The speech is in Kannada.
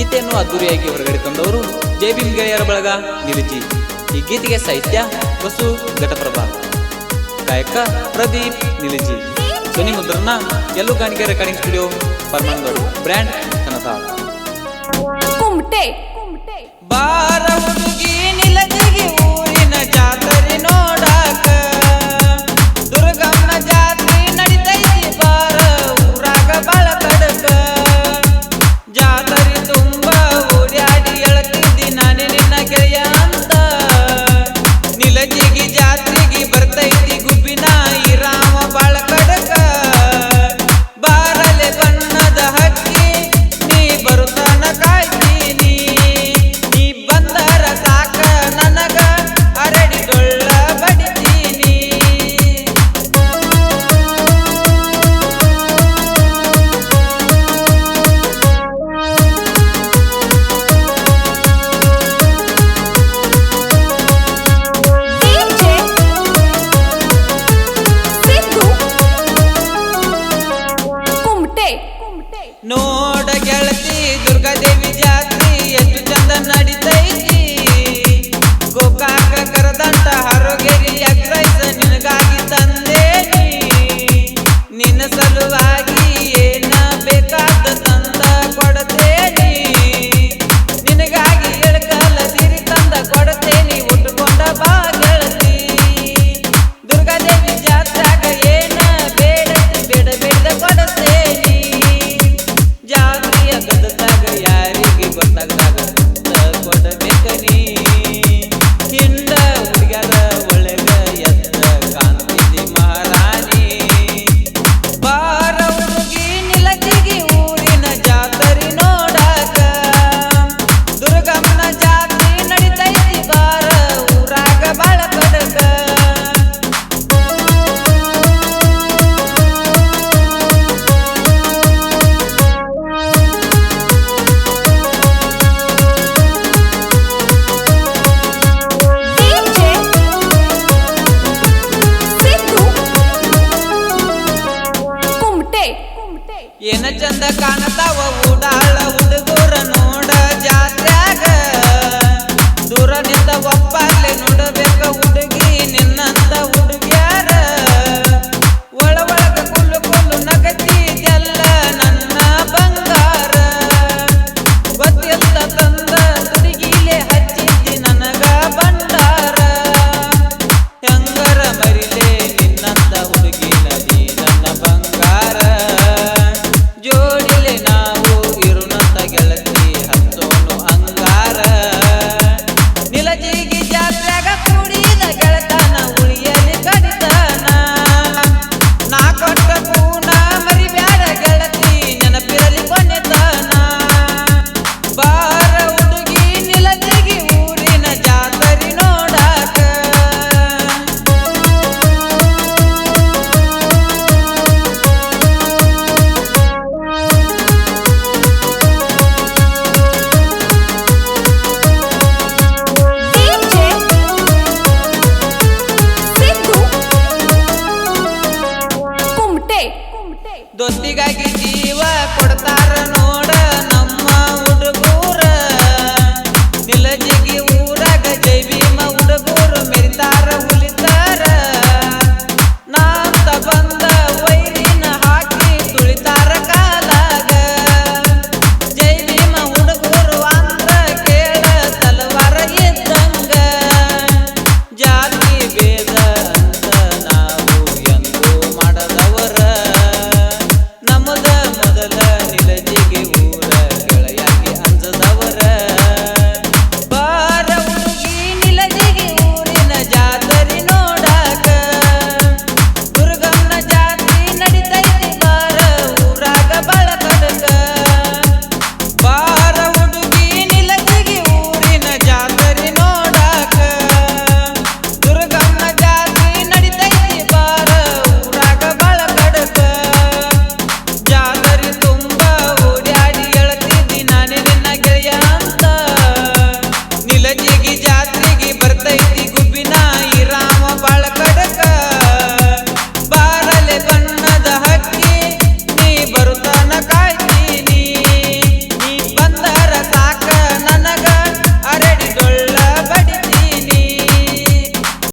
ಗೀತೆಯನ್ನು ಅದ್ದೂರಿಯಾಗಿ ಹೊರಗಡೆ ತಂದವರು ಜೈ ಗೆಳೆಯರ ಬಳಗ ನಿರುಜಿ ಈ ಗೀತೆಗೆ ಸಾಹಿತ್ಯ ವಸು ಘಟಪ್ರಭಾ. ಗಾಯಕ ಪ್ರದೀಪ್ ನಿಲಜಿ. ಧ್ವನಿ ಮುದ್ರಣ ಎಲ್ಲೂ ಕಾಣಿಕೆ ರೆಕಾರ್ಡಿಂಗ್ ಸ್ಟುಡಿಯೋ ಪರ್ಮಂಗರು ಬ್ರ್ಯಾಂಡ್ ಕನಸಾಳ್ ಕುಮಟೆ ಕುಮಟೆ ಬಾರ no 真的干 दोस्ती गाय की जी